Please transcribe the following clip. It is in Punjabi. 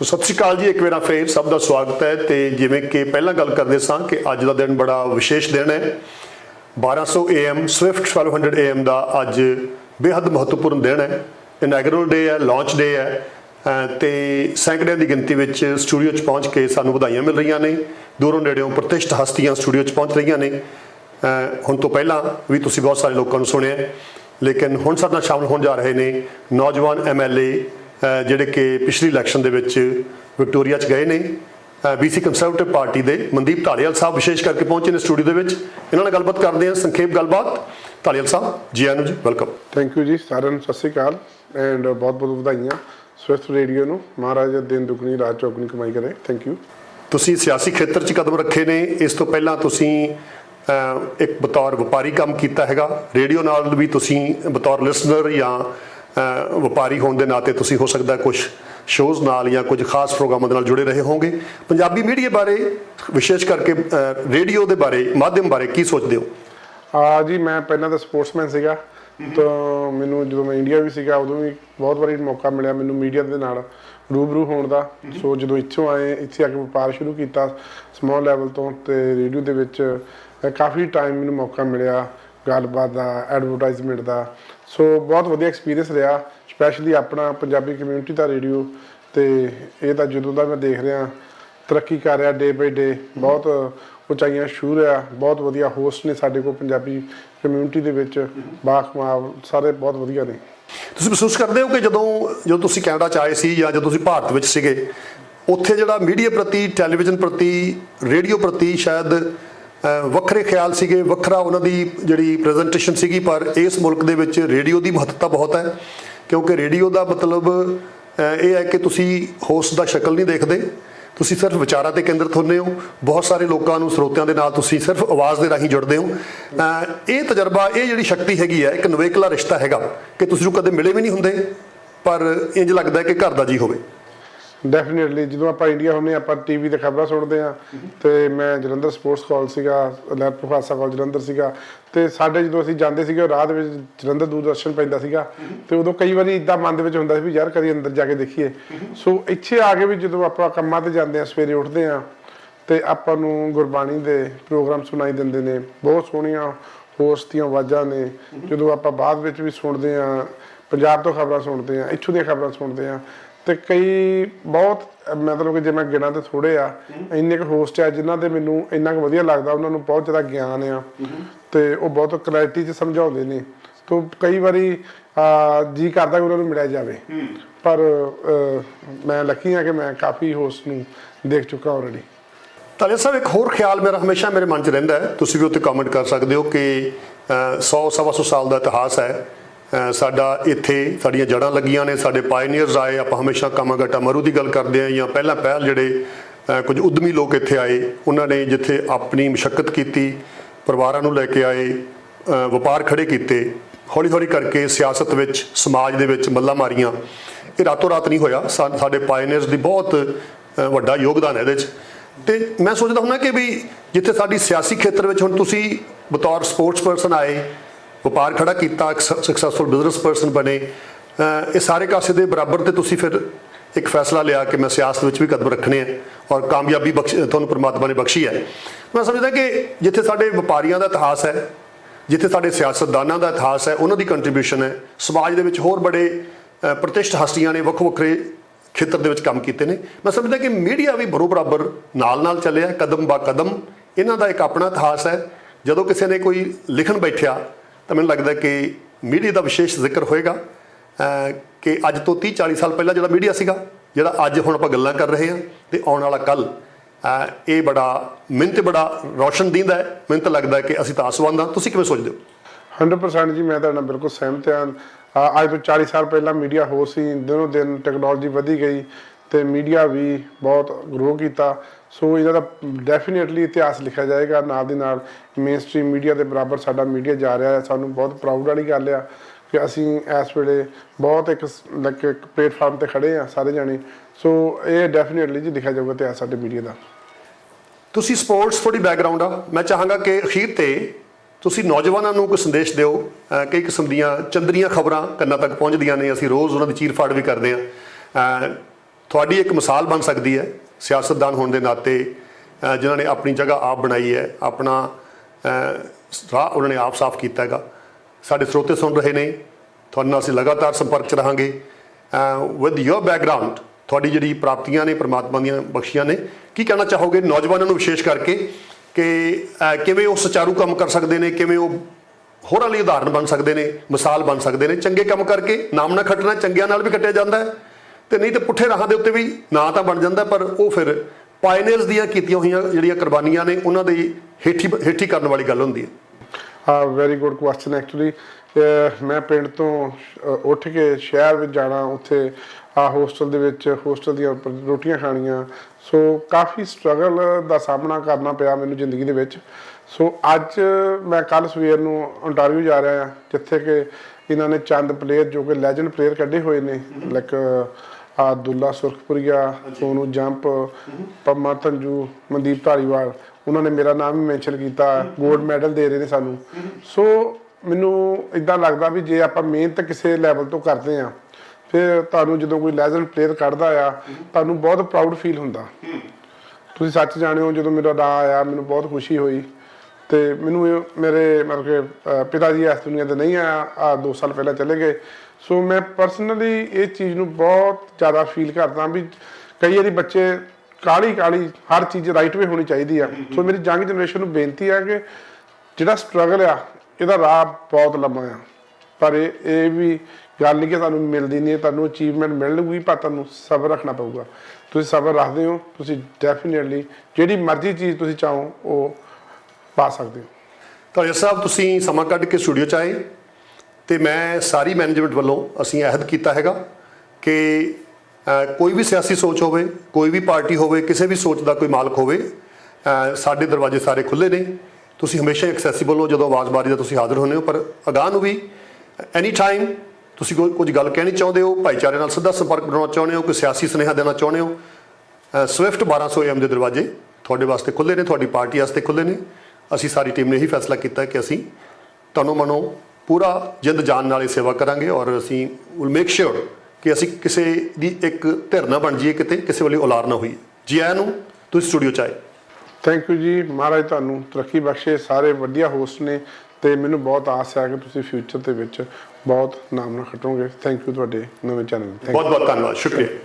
ਸੋ ਸਤਿ ਸ਼੍ਰੀ ਅਕਾਲ ਜੀ, ਇੱਕ ਵਾਰ ਫੇਰ ਸਭ ਦਾ ਸਵਾਗਤ ਹੈ ਤੇ ਜਿਵੇਂ ਕਿ ਪਹਿਲਾਂ ਗੱਲ ਕਰਦੇ ਸਾਂ ਕਿ ਅੱਜ ਦਾ ਦਿਨ ਬੜਾ ਵਿਸ਼ੇਸ਼ ਦਿਨ ਹੈ। 1200 AM ਸਵਿਫਟ 1200 AM ਦਾ ਅੱਜ ਬੇहद ਮਹੱਤਵਪੂਰਨ ਦਿਨ ਹੈ। ਇਨੈਗਰਲ ਡੇ ਹੈ ਲਾਂਚ ਡੇ ਹੈ ਅਹ ਤੇ ਸੈਂਕੜਿਆਂ ਦੀ ਗਿਣਤੀ ਵਿੱਚ ਸਟੂਡੀਓ 'ਚ ਪਹੁੰਚ ਕੇ ਸਾਨੂੰ ਵਧਾਈਆਂ ਮਿਲ ਰਹੀਆਂ ਨੇ। ਦੂਰੋਂ ਨੇੜਿਓਂ ਪ੍ਰਤਿਸ਼ਠ ਹਸਤੀਆਂ ਸਟੂਡੀਓ 'ਚ ਪਹੁੰਚ ਰਹੀਆਂ ਨੇ। ਹੁਣ ਤੋਂ ਪਹਿਲਾਂ ਵੀ ਤੁਸੀਂ ਬਹੁਤ ਸਾਰੇ ਲੋਕਾਂ ਨੂੰ ਸੁਣਿਆ ਲੇਕਿਨ ਹੁਣ ਸਾਡੇ ਨਾਲ ਸ਼ਾਮਲ ਹੋਣ ਜਾ ਰਹੇ ਨੇ ਨੌਜਵਾਨ ਐਮਐਲਏ ਜਿਹੜੇ ਕਿ ਪਿਛਲੀ ਇਲੈਕਸ਼ਨ ਦੇ ਵਿੱਚ ਵਿਕਟੋਰੀਆ 'ਚ ਗਏ ਨੇ। ਬੀਸੀ ਕੰਸਰਵੇਟਿਵ ਪਾਰਟੀ ਦੇ ਮਨਦੀਪ ਢਾਲੀਵਾਲ ਸਾਹਿਬ ਵਿਸ਼ੇਸ਼ ਕਰਕੇ ਪਹੁੰਚੇ ਨੇ ਸਟੂਡੀਓ ਦੇ ਵਿੱਚ। ਇਹਨਾਂ ਨਾਲ ਗੱਲਬਾਤ ਕਰਦੇ ਹਾਂ ਸੰਖੇਪ ਗੱਲਬਾਤ। ਢਾਲੀਵਾਲ ਸਾਹਿਬ ਜੀ ਆਇਆਂ ਨੂੰ ਜੀ ਵੈਲਕਮ ਥੈਂਕ ਯੂ ਜੀ ਸਾਰਿਆਂ ਨੂੰ ਸਤਿ ਸ਼੍ਰੀ ਅਕਾਲ। ਐਂਡ ਬਹੁਤ ਬਹੁਤ ਵਧਾਈਆਂ। ਸਵਿਫਟ ਰੇਡੀਓ ਨੂੰ ਮਹਾਰਾਜ ਦਿਨ ਦੁਗਣੀ ਰਾਤ ਚੌਗਣੀ ਕਮਾਈ ਕਰੇ। ਥੈਂਕ ਯੂ ਤੁਸੀਂ ਸਿਆਸੀ ਖੇਤਰ 'ਚ ਕਦਮ ਰੱਖੇ ਨੇ। ਇਸ ਤੋਂ ਪਹਿਲਾਂ ਤੁਸੀਂ ਇੱਕ ਬਤੌਰ ਵਪਾਰੀ ਕੰਮ ਕੀਤਾ ਹੈਗਾ। ਰੇਡੀਓ ਨਾਲ ਵੀ ਤੁਸੀਂ ਬਤੌਰ ਲਿਸਨਰ ਜਾਂ ਵਪਾਰੀ ਹੋਣ ਦੇ ਨਾਤੇ ਤੁਸੀਂ ਹੋ ਸਕਦਾ ਕੁਝ ਸ਼ੋਜ਼ ਨਾਲ ਜਾਂ ਕੁਝ ਖਾਸ ਪ੍ਰੋਗਰਾਮਾਂ ਦੇ ਨਾਲ ਜੁੜੇ ਰਹੇ ਹੋਵੋਗੇ। ਪੰਜਾਬੀ ਮੀਡੀਆ ਬਾਰੇ ਵਿਸ਼ੇਸ਼ ਕਰਕੇ ਰੇਡੀਓ ਦੇ ਬਾਰੇ ਮਾਧਿਅਮ ਬਾਰੇ ਕੀ ਸੋਚਦੇ ਹੋ? ਆ ਜੀ ਮੈਂ ਪਹਿਲਾਂ ਤਾਂ ਸਪੋਰਟਸਮੈਨ ਸੀਗਾ ਤਾਂ ਮੈਨੂੰ ਜਦੋਂ ਮੈਂ ਇੰਡੀਆ ਵੀ ਸੀਗਾ ਉਦੋਂ ਵੀ ਬਹੁਤ ਵਾਰੀ ਮੌਕਾ ਮਿਲਿਆ ਮੈਨੂੰ ਮੀਡੀਆ ਦੇ ਨਾਲ ਰੂਬਰੂ ਹੋਣ ਦਾ। ਸੋ ਜਦੋਂ ਇੱਥੋਂ ਆਏ ਇੱਥੇ ਆ ਕੇ ਵਪਾਰ ਸ਼ੁਰੂ ਕੀਤਾ ਸਮਾਲ ਲੈਵਲ ਤੋਂ ਤੇ ਰੇਡੀਓ ਦੇ ਵਿੱਚ ਕਾਫੀ ਟਾਈਮ ਮੈਨੂੰ ਮੌਕਾ ਮਿਲਿਆ। ਗੱਲਬਾਤ ਦਾ ਐਡਵਰਟਾਈਜ਼ਮੈਂਟ ਦਾ। ਸੋ ਬਹੁਤ ਵਧੀਆ ਐਕਸਪੀਰੀਅੰਸ ਰਿਹਾ ਸਪੈਸ਼ਲੀ ਆਪਣਾ ਪੰਜਾਬੀ ਕਮਿਊਨਿਟੀ ਦਾ ਰੇਡੀਓ ਤੇ ਇਹ ਤਾਂ ਜਦੋਂ ਦਾ ਮੈਂ ਦੇਖ ਰਿਹਾ, ਤਰੱਕੀ ਕਰ ਰਿਹਾ ਡੇ ਬਾਈ ਡੇ ਬਹੁਤ ਉਚਾਈਆਂ ਛੂਹ ਰਿਹਾ, ਬਹੁਤ ਵਧੀਆ ਹੋਸਟ ਨੇ ਸਾਡੇ ਕੋਲ ਪੰਜਾਬੀ ਕਮਿਊਨਿਟੀ ਦੇ ਵਿੱਚ। ਬਾਖਮਾਬ ਸਾਰੇ ਬਹੁਤ ਵਧੀਆ ਨੇ। ਤੁਸੀਂ ਮਹਿਸੂਸ ਕਰਦੇ ਹੋ ਕਿ ਜਦੋਂ ਜਦੋਂ ਤੁਸੀਂ ਕੈਨੇਡਾ ਚ ਆਏ ਸੀ ਜਾਂ ਜਦੋਂ ਤੁਸੀਂ ਭਾਰਤ ਵਿੱਚ ਸੀਗੇ, ਉੱਥੇ ਜਿਹੜਾ ਮੀਡੀਆ ਪ੍ਰਤੀ ਟੈਲੀਵਿਜ਼ਨ ਪ੍ਰਤੀ ਰੇਡੀਓ ਪ੍ਰਤੀ ਸ਼ਾਇਦ ਵੱਖਰੇ ਖਿਆਲ ਸੀਗੇ, ਵੱਖਰਾ ਉਹਨਾਂ ਦੀ ਜਿਹੜੀ ਪ੍ਰੈਜੈਂਟੇਸ਼ਨ ਸੀਗੀ, ਪਰ ਇਸ ਮੁਲਕ ਦੇ ਵਿੱਚ ਰੇਡੀਓ ਦੀ ਮਹੱਤਤਾ ਬਹੁਤ ਹੈ, ਕਿਉਂਕਿ ਰੇਡੀਓ ਦਾ ਮਤਲਬ ਇਹ ਹੈ ਕਿ ਤੁਸੀਂ ਹੋਸਟ ਦਾ ਸ਼ਕਲ ਨਹੀਂ ਦੇਖਦੇ, ਤੁਸੀਂ ਸਿਰਫ ਵਿਚਾਰਾਂ ਤੇ ਕੇਂਦਰਿਤ ਹੁੰਦੇ ਹੋ, ਬਹੁਤ ਸਾਰੇ ਲੋਕਾਂ ਨੂੰ ਸਰੋਤਿਆਂ ਦੇ ਨਾਲ ਤੁਸੀਂ ਸਿਰਫ ਆਵਾਜ਼ ਦੇ ਰਾਹੀਂ ਜੁੜਦੇ ਹੋ। ਇਹ ਤਜਰਬਾ, ਇਹ ਜਿਹੜੀ ਸ਼ਕਤੀ ਹੈਗੀ ਹੈ, ਇੱਕ ਨਵੇਕਲਾ ਰਿਸ਼ਤਾ ਹੈਗਾ, ਕਿ ਤੁਸੀਂ ਨੂੰ ਕਦੇ ਮਿਲੇ ਵੀ ਨਹੀਂ ਹੁੰਦੇ, ਪਰ ਇੰਜ ਲੱਗਦਾ ਕਿ ਘਰ ਦਾ ਜੀ ਹੋਵੇ। ਡੈਫੀਨਿਟਲੀ ਜਦੋਂ ਆਪਾਂ ਇੰਡੀਆ ਹੁੰਨੇ ਆਪਾਂ ਟੀਵੀ ਤੇ ਖਬਰਾਂ ਸੁਣਦੇ ਆ ਤੇ ਮੈਂ ਜਲੰਧਰ ਸਪੋਰਟਸ ਕਾਲ ਸੀਗਾ ਲੈਪਟਾਪ ਖਾਸਾ ਕਾਲ ਜਲੰਧਰ ਸੀਗਾ। ਤੇ ਸਾਡੇ ਜਦੋਂ ਅਸੀਂ ਜਾਂਦੇ ਸੀਗੇ ਰਾਹ ਦੇ ਵਿੱਚ ਜਲੰਧਰ ਦੂਰਦਰਸ਼ਨ ਪੈਂਦਾ ਸੀਗਾ। ਤੇ ਉਦੋਂ ਕਈ ਵਾਰੀ ਇਦਾਂ ਮਨ ਦੇ ਵਿੱਚ ਹੁੰਦਾ ਸੀ ਵੀ ਯਾਰ ਕਦੀ ਅੰਦਰ ਜਾ ਕੇ ਦੇਖੀਏ। ਸੋ ਇੱਥੇ ਆ ਕੇ ਵੀ ਜਦੋਂ ਆਪਾਂ ਕੰਮਾਂ ਤੇ ਜਾਂਦੇ ਆ ਸਵੇਰੇ ਉੱਠਦੇ ਆ ਤੇ ਆਪਾਂ ਨੂੰ ਗੁਰਬਾਣੀ ਦੇ ਪ੍ਰੋਗਰਾਮ ਸੁਣਾਈ ਦਿੰਦੇ ਨੇ। ਬਹੁਤ ਸੋਹਣੀਆਂ ਹੋਸਟ ਦੀਆਂ ਆਵਾਜ਼ਾਂ ਨੇ। ਜਦੋਂ ਆਪਾਂ ਬਾਅਦ ਵਿੱਚ ਵੀ ਸੁਣਦੇ ਆ ਪੰਜਾਬ ਤੋਂ ਖਬਰਾਂ ਸੁਣਦੇ ਆ ਇੱਥੋਂ ਦੀਆਂ ਖਬਰਾਂ ਸੁਣਦੇ ਆ ਤੇ ਕਈ ਬਹੁਤ ਮਤਲਬ ਕਿ ਜੇ ਮੈਂ ਗਿਣਾ ਤੇ ਥੋੜੇ ਆ ਇੰਨੇ ਕੁ ਹੋਸਟ ਆ ਜਿਨ੍ਹਾਂ ਦੇ ਮੈਨੂੰ ਇੰਨਾ ਕੁ ਵਧੀਆ ਲੱਗਦਾ ਉਹਨਾਂ ਨੂੰ ਬਹੁਤ ਜ਼ਿਆਦਾ ਗਿਆਨ ਆ। ਤੇ ਉਹ ਬਹੁਤ ਕਲੈਰਿਟੀ ਚ ਸਮਝਾਉਂਦੇ ਨੇ। ਤੋਂ ਕਈ ਵਾਰੀ ਜੀ ਕਰਦਾ ਕਿ ਉਹਨਾਂ ਨੂੰ ਮਿਲਿਆ ਜਾਵੇ। ਪਰ ਮੈਂ ਲੱਕੀ ਆ ਕਿ ਮੈਂ ਕਾਫੀ ਹੋਸਟ ਨੂੰ ਦੇਖ ਚੁੱਕਾ ਆਲਰੇਡੀ ਤਾਲੇ ਸਾਹਿਬ ਇੱਕ ਹੋਰ ਖਿਆਲ ਮੇਰਾ ਹਮੇਸ਼ਾ ਮੇਰੇ ਮਨ 'ਚ ਰਹਿੰਦਾ ਹੈ। ਤੁਸੀਂ ਵੀ ਉੱਤੇ ਕਮੈਂਟ ਕਰ ਸਕਦੇ ਹੋ ਕਿ 100 ਸਵਾ ਸੌ ਸਾਲ ਦਾ ਇਤਿਹਾਸ ਹੈ। ਸਾਡਾ ਇੱਥੇ ਸਾਡੀਆਂ ਜੜਾਂ ਲੱਗੀਆਂ ਨੇ, ਸਾਡੇ ਪਾਇਨੀਅਰਸ ਆਏ, ਆਪਾਂ ਹਮੇਸ਼ਾ ਕਾਮਾਗਾਟਾ ਮਰੂ ਦੀ ਗੱਲ ਕਰਦੇ ਹਾਂ ਜਾਂ ਪਹਿਲਾਂ ਪਹਿਲ ਜਿਹੜੇ ਕੁਝ ਉਦਮੀ ਲੋਕ ਇੱਥੇ ਆਏ, ਉਹਨਾਂ ਨੇ ਜਿੱਥੇ ਆਪਣੀ ਮਸ਼ੱਕਤ ਕੀਤੀ, ਪਰਿਵਾਰਾਂ ਨੂੰ ਲੈ ਕੇ ਆਏ ਵਪਾਰ ਖੜੇ ਕੀਤੇ, ਹੌਲੀ ਹੌਲੀ ਕਰਕੇ ਸਿਆਸਤ ਵਿੱਚ, ਸਮਾਜ ਦੇ ਵਿੱਚ ਮੱਲਾ ਮਾਰੀਆਂ। ਇਹ ਰਾਤੋਂ ਰਾਤ ਨਹੀਂ ਹੋਇਆ, ਸਾ- ਸਾਡੇ ਪਾਇਨੀਅਰਸ ਦੀ ਬਹੁਤ ਵੱਡਾ ਯੋਗਦਾਨ ਹੈ ਇਹਦੇ 'ਚ ਤੇ ਮੈਂ ਸੋਚਦਾ ਹੁੰਦਾ ਕਿ ਵੀ ਜਿੱਥੇ ਸਾਡੀ ਸਿਆਸੀ ਖੇਤਰ ਵਿੱਚ ਹੁਣ ਤੁਸੀਂ ਬਤੌਰ ਸਪੋਰਟਸ ਪਰਸਨ ਆਏ ਵਪਾਰ ਖੜਾ ਕੀਤਾ, ਇੱਕ ਸਕਸੈਸਫੁਲ ਬਿਜ਼ਨਸ ਪਰਸਨ ਬਣੇ। ਇਹ ਸਾਰੇ ਕਾਸੇ ਦੇ ਬਰਾਬਰ ਤੇ ਤੁਸੀਂ ਫਿਰ ਇੱਕ ਫੈਸਲਾ ਲਿਆ ਕਿ ਮੈਂ ਸਿਆਸਤ ਵਿੱਚ ਵੀ ਕਦਮ ਰੱਖਣੇ ਆ ਔਰ ਕਾਮਯਾਬੀ ਬਖਸ਼, ਤੁਹਾਨੂੰ ਪ੍ਰਮਾਤਮਾ ਨੇ ਬਖਸ਼ੀ ਹੈ। ਮੈਂ ਸਮਝਦਾ ਕਿ ਜਿੱਥੇ ਸਾਡੇ ਵਪਾਰੀਆਂ ਦਾ ਇਤਿਹਾਸ ਹੈ, ਜਿੱਥੇ ਸਾਡੇ ਸਿਆਸਤਦਾਨਾਂ ਦਾ ਇਤਿਹਾਸ ਹੈ, ਉਹਨਾਂ ਦੀ ਕੰਟਰੀਬਿਊਸ਼ਨ ਹੈ, ਸਮਾਜ ਦੇ ਵਿੱਚ ਹੋਰ ਬੜੇ ਪ੍ਰਤਿਸ਼ਠ ਹਸਤੀਆਂ ਨੇ ਵੱਖ ਵੱਖਰੇ ਖੇਤਰ ਦੇ ਵਿੱਚ ਕੰਮ ਕੀਤੇ ਨੇ। ਮੈਂ ਸਮਝਦਾ ਕਿ ਮੀਡੀਆ ਵੀ ਬਰੋ ਬਰਾਬਰ ਨਾਲ ਨਾਲ ਚੱਲਿਆ, ਕਦਮ ਬਾ ਕਦਮ ਇਹਨਾਂ ਦਾ ਇੱਕ ਆਪਣਾ ਇਤਿਹਾਸ ਹੈ। ਜਦੋਂ ਕਿਸੇ ਨੇ ਕੋਈ ਲਿਖਣ ਬੈਠਿਆ ਤਾਂ ਮੈਨੂੰ ਲੱਗਦਾ ਕਿ ਮੀਡੀਆ ਦਾ ਵਿਸ਼ੇਸ਼ ਜ਼ਿਕਰ ਹੋਏਗਾ ਕਿ ਅੱਜ ਤੋਂ 30 40 ਸਾਲ ਪਹਿਲਾਂ ਜਿਹੜਾ ਮੀਡੀਆ ਸੀਗਾ, ਜਿਹੜਾ ਅੱਜ ਹੁਣ ਆਪਾਂ ਗੱਲਾਂ ਕਰ ਰਹੇ ਹਾਂ ਤੇ ਆਉਣ ਵਾਲਾ ਕੱਲ ਇਹ ਬੜਾ ਮੈਨੂੰ ਬੜਾ ਰੌਸ਼ਨ ਦਿੰਦਾ ਹੈ। ਮੈਨੂੰ ਤਾਂ ਲੱਗਦਾ ਕਿ ਅਸੀਂ ਤਾਂ ਆਸਵੰਦ ਹਾਂ ਤੁਸੀਂ ਕਿਵੇਂ ਸੋਚਦੇ ਹੋ? 100% ਜੀ, ਮੈਂ ਤੁਹਾਡੇ ਨਾਲ ਬਿਲਕੁਲ ਸਹਿਮਤ ਹਾਂ। ਅੱਜ ਤੋਂ 40 ਸਾਲ ਪਹਿਲਾਂ ਮੀਡੀਆ ਹੋ ਸੀ। ਦਿਨੋ ਦਿਨ ਟੈਕਨੋਲੋਜੀ ਵਧੀ ਗਈ ਤੇ ਮੀਡੀਆ ਵੀ ਬਹੁਤ ਗਰੋ ਕੀਤਾ। ਸੋ ਇਹਦਾ ਦਾ ਡੈਫੀਨਿਟਲੀ ਇਤਿਹਾਸ ਲਿਖਿਆ ਜਾਏਗਾ। ਨਾਲ ਦੀ ਨਾਲ ਮੇਨਸਟ੍ਰੀਮ ਮੀਡੀਆ ਦੇ ਬਰਾਬਰ ਸਾਡਾ ਮੀਡੀਆ ਜਾ ਰਿਹਾ ਹੈ। ਸਾਨੂੰ ਬਹੁਤ ਪ੍ਰਾਊਡ ਵਾਲੀ ਗੱਲ ਆ ਕਿ ਅਸੀਂ ਇਸ ਵੇਲੇ ਬਹੁਤ ਇੱਕ ਲਾਈਕ ਇੱਕ ਪਲੇਟਫਾਰਮ ਤੇ ਖੜੇ ਆ ਸਾਰੇ ਜਾਣੇ। ਸੋ ਇਹ ਡੈਫੀਨਿਟਲੀ ਜੀ ਲਿਖਿਆ ਜਾਊਗਾ ਇਤਿਹਾਸ ਸਾਡੇ ਮੀਡੀਆ ਦਾ। ਤੁਸੀਂ ਸਪੋਰਟਸ ਤੁਹਾਡੀ ਬੈਕਗ੍ਰਾਉਂਡ ਆ। ਮੈਂ ਚਾਹਾਂਗਾ ਕਿ ਅਖੀਰ ਤੇ ਤੁਸੀਂ ਨੌਜਵਾਨਾਂ ਨੂੰ ਕੋਈ ਸੰਦੇਸ਼ ਦਿਓ। ਕਈ ਕਿਸਮ ਦੀਆਂ ਚੰਦਰੀਆਂ ਖਬਰਾਂ ਕੰਨਾਂ ਤੱਕ ਪਹੁੰਚਦੀਆਂ ਨੇ। ਅਸੀਂ ਰੋਜ਼ ਉਹਨਾਂ ਦੀ ਚੀਰ ਫਾੜ ਵੀ ਕਰਦੇ ਹਾਂ ਤੁਹਾਡੀ ਇੱਕ ਮਿਸਾਲ ਬਣ ਸਕਦੀ ਹੈ। ਸਿਆਸਤਦਾਨ ਹੋਣ ਦੇ ਨਾਤੇ ਜਿਨ੍ਹਾਂ ਨੇ ਆਪਣੀ ਜਗ੍ਹਾ ਆਪ ਬਣਾਈ ਹੈ, ਆਪਣਾ ਰਾਹ ਉਹਨਾਂ ਨੇ ਆਪ ਸਾਫ਼ ਕੀਤਾ ਹੈਗਾ। ਸਾਡੇ ਸਰੋਤੇ ਸੁਣ ਰਹੇ ਨੇ, ਤੁਹਾਡੇ ਨਾਲ ਅਸੀਂ ਲਗਾਤਾਰ ਸੰਪਰਕ 'ਚ ਰਹਾਂਗੇ। ਵਿਦ ਯੋਰ ਬੈਕਗ੍ਰਾਉਂਡ ਤੁਹਾਡੀ ਜਿਹੜੀ ਪ੍ਰਾਪਤੀਆਂ ਨੇ, ਪ੍ਰਮਾਤਮਾ ਦੀਆਂ ਬਖਸ਼ੀਆਂ ਨੇ, ਕੀ ਕਹਿਣਾ ਚਾਹੋਗੇ ਨੌਜਵਾਨਾਂ ਨੂੰ ਵਿਸ਼ੇਸ਼ ਕਰਕੇ ਕਿ ਕਿਵੇਂ ਉਹ ਸੁਚਾਰੂ ਕੰਮ ਕਰ ਸਕਦੇ ਨੇ, ਕਿਵੇਂ ਉਹ ਹੋਰਾਂ ਲਈ ਉਦਾਹਰਨ ਬਣ ਸਕਦੇ ਨੇ, ਮਿਸਾਲ ਬਣ ਸਕਦੇ ਨੇ, ਚੰਗੇ ਕੰਮ ਕਰਕੇ, ਨਾਮ ਨਾ ਖੱਟਣਾ, ਚੰਗਿਆਂ ਨਾਲ ਵੀ ਕੱਟਿਆ ਜਾਂਦਾ ਹੈ। ਤੇ ਨਹੀਂ ਤੇ ਪੁੱਠੇ ਰਾਹਾਂ ਦੇ ਉੱਤੇ ਵੀ ਨਾਂ ਤਾਂ ਬਣ ਜਾਂਦਾ, ਪਰ ਉਹ ਫਿਰ ਪਾਇਨੀਅਰਸ ਦੀਆਂ ਕੀਤੀਆਂ ਹੋਈਆਂ ਜਿਹੜੀਆਂ ਕੁਰਬਾਨੀਆਂ ਨੇ, ਉਹਨਾਂ ਦੀ ਹੇਠੀ ਹੇਠੀ ਕਰਨ ਵਾਲੀ ਗੱਲ ਹੁੰਦੀ ਹੈ। ਆ ਵੈਰੀ ਗੁੱਡ ਕੁਐਸਚਨ ਐਕਚੁਅਲੀ ਮੈਂ ਪਿੰਡ ਤੋਂ ਉੱਠ ਕੇ ਸ਼ਹਿਰ ਵਿੱਚ ਜਾਣਾ, ਉੱਥੇ ਆ ਹੋਸਟਲ ਦੇ ਵਿੱਚ ਹੋਸਟਲ ਦੀਆਂ ਰੋਟੀਆਂ ਖਾਣੀਆਂ, ਸੋ ਕਾਫੀ ਸਟਰਗਲ ਦਾ ਸਾਹਮਣਾ ਕਰਨਾ ਪਿਆ ਮੈਨੂੰ ਜ਼ਿੰਦਗੀ ਦੇ ਵਿੱਚ। ਸੋ ਅੱਜ ਮੈਂ ਕੱਲ ਸਵੇਰ ਨੂੰ ontario ਜਾ ਰਿਹਾ ਹਾਂ, ਜਿੱਥੇ ਕਿ ਇਹਨਾਂ ਨੇ ਚੰਦ ਪਲੇਅਰ ਜੋ ਕਿ ਲੈਜੈਂਡ ਪਲੇਅਰ ਕੱਢੇ ਹੋਏ ਨੇ ਲਾਈਕ ਆ ਦੁੱਲਾ ਸੁਰਖਪੁਰੀਆ ਸੋਨੂ ਜੰਪ ਪੰਮਾ ਤੰਜੂ ਮਨਦੀਪ ਧਾਲੀਵਾਲ ਉਹਨਾਂ ਨੇ ਮੇਰਾ ਨਾਮ ਵੀ ਮੈਂਸ਼ਨ ਕੀਤਾ 골ਡ ਮੈਡਲ ਦੇ ਰਹੇ ਨੇ ਸਾਨੂੰ। ਸੋ ਮੈਨੂੰ ਇਦਾਂ ਲੱਗਦਾ ਵੀ ਜੇ ਆਪਾਂ ਮਿਹਨਤ ਕਿਸੇ ਲੈਵਲ ਤੋਂ ਕਰਦੇ ਆ ਫਿਰ ਤੁਹਾਨੂੰ ਜਦੋਂ ਕੋਈ ਲੈਜੈਂਡ ਪਲੇਅਰ ਕੱਢਦਾ ਆ ਤੁਹਾਨੂੰ ਬਹੁਤ ਪ੍ਰਾਊਡ ਫੀਲ ਹੁੰਦਾ। ਤੁਸੀਂ ਸੱਚ ਜਾਣਿਓ ਜਦੋਂ ਮੇਰਾ ਨਾਂ ਆਇਆ ਮੈਨੂੰ ਬਹੁਤ ਖੁਸ਼ੀ ਹੋਈ। ਤੇ ਮੈਨੂੰ ਮੇਰੇ ਮਤਲਬ ਕਿ ਪਿਤਾ ਜੀ ਇਸ ਦੁਨੀਆ ਤੇ ਨਹੀਂ ਆਇਆ ਆ 2 ਸਾਲ ਪਹਿਲਾਂ ਚਲੇ ਗਏ। ਸੋ ਮੈਂ ਪਰਸਨਲੀ ਇਹ ਚੀਜ਼ ਨੂੰ ਬਹੁਤ ਜ਼ਿਆਦਾ ਫੀਲ ਕਰਦਾ ਵੀ ਕਈ ਵਾਰੀ ਬੱਚੇ ਕਾਲੀ ਕਾਲੀ ਹਰ ਚੀਜ਼ ਰਾਈਟ ਵੇ ਹੋਣੀ ਚਾਹੀਦੀ ਆ। ਸੋ ਮੇਰੀ ਯੰਗ ਜਨਰੇਸ਼ਨ ਨੂੰ ਬੇਨਤੀ ਆ ਕਿ ਜਿਹੜਾ ਸਟਰਗਲ ਆ ਇਹਦਾ ਰਾਹ ਬਹੁਤ ਲੰਮਾ ਆ। ਪਰ ਇਹ ਵੀ ਗੱਲ ਨਹੀਂ ਕਿ ਤੁਹਾਨੂੰ ਮਿਲਦੀ ਨਹੀਂ ਤੁਹਾਨੂੰ ਅਚੀਵਮੈਂਟ ਮਿਲਣਗੀ ਪਰ ਤੁਹਾਨੂੰ ਸਬਰ ਰੱਖਣਾ ਪਊਗਾ। ਤੁਸੀਂ ਸਬਰ ਰੱਖਦੇ ਹੋ ਤੁਸੀਂ ਡੈਫੀਨਿਟਲੀ ਜਿਹੜੀ ਮਰਜ਼ੀ ਚੀਜ਼ ਤੁਸੀਂ ਚਾਹੋ ਉਹ ਪਾ ਸਕਦੇ ਹੋ। ਤਾਂ ਸਾਹਿਬ ਤੁਸੀਂ ਸਮਾਂ ਕੱਢ ਕੇ ਸਟੂਡੀਓ 'ਚ ਆਏ। ਤੇ ਮੈਂ ਸਾਰੀ ਮੈਨੇਜਮੈਂਟ ਵੱਲੋਂ ਅਸੀਂ ਅਹਿਦ ਕੀਤਾ ਹੈਗਾ ਕਿ ਕੋਈ ਵੀ ਸਿਆਸੀ ਸੋਚ ਹੋਵੇ, ਕੋਈ ਵੀ ਪਾਰਟੀ ਹੋਵੇ, ਕਿਸੇ ਵੀ ਸੋਚ ਦਾ ਕੋਈ ਮਾਲਕ ਹੋਵੇ ਸਾਡੇ ਦਰਵਾਜ਼ੇ ਸਾਰੇ ਖੁੱਲੇ ਨੇ। ਤੁਸੀਂ ਹਮੇਸ਼ਾ ਐਕਸੈਸਿਬਲ ਹੋ, ਜਦੋਂ ਆਵਾਜ਼ ਮਾਰੀ ਦਾ ਤੁਸੀਂ ਹਾਜ਼ਰ ਹੁੰਦੇ ਹੋ, ਪਰ ਅਗਾਂਹ ਨੂੰ ਵੀ ਐਨੀ ਟਾਈਮ ਤੁਸੀਂ ਕੋਈ, ਕੁਝ ਗੱਲ ਕਹਿਣੀ ਚਾਹੁੰਦੇ ਹੋ, ਭਾਈਚਾਰੇ ਨਾਲ ਸਿੱਧਾ ਸੰਪਰਕ ਬਣਾਉਣਾ ਚਾਹੁੰਦੇ ਹੋ, ਕੋਈ ਸਿਆਸੀ ਸੁਨੇਹਾ ਦੇਣਾ ਚਾਹੁੰਦੇ ਹੋ ਸਵਿਫਟ 1200 ਐਮ ਦੇ ਦਰਵਾਜ਼ੇ ਤੁਹਾਡੇ ਵਾਸਤੇ ਖੁੱਲੇ ਨੇ, ਤੁਹਾਡੀ ਪਾਰਟੀ ਵਾਸਤੇ ਖੁੱਲੇ ਨੇ। ਅਸੀਂ ਸਾਰੀ ਟੀਮ ਨੇ ਇਹੀ ਫੈਸਲਾ ਕੀਤਾ ਕਿ ਅਸੀਂ ਤੁਹਾਨੂੰ ਮਨੋ ਪੂਰਾ ਜਿੰਦ ਜਾਨ ਨਾਲ ਇਹ ਸੇਵਾ ਕਰਾਂਗੇ ਔਰ ਅਸੀਂ ਵਿਲ ਮੇਕ ਸ਼ੋਰ ਕਿ ਅਸੀਂ ਕਿਸੇ ਦੀ ਇੱਕ ਧਿਰ ਨਾ ਬਣ ਜਾਈਏ ਕਿਤੇ ਕਿਸੇ ਵੇਲੇ ਔਲਾਰ ਨਾ ਹੋਈਏ। ਜੀ ਆਇਆਂ ਨੂੰ ਤੁਸੀਂ ਸਟੂਡੀਓ ਚ ਆਏ। ਥੈਂਕ ਯੂ ਜੀ। ਮਹਾਰਾਜ ਤੁਹਾਨੂੰ ਤਰੱਕੀ ਬਖਸ਼ੇ। ਸਾਰੇ ਵਧੀਆ ਹੋਸਟ ਨੇ ਤੇ ਮੈਨੂੰ ਬਹੁਤ ਆਸ ਹੈ ਕਿ ਤੁਸੀਂ ਫਿਊਚਰ ਦੇ ਵਿੱਚ ਬਹੁਤ ਨਾਮ ਨਾ ਖਟੋਗੇ। ਥੈਂਕ ਯੂ ਤੁਹਾਡੇ ਨਵੇਂ ਚੈਨਲ ਥੈਂਕ ਬਹੁਤ ਬਹੁਤ ਧੰਨਵਾਦ। ਸ਼ੁਕਰੀਆ।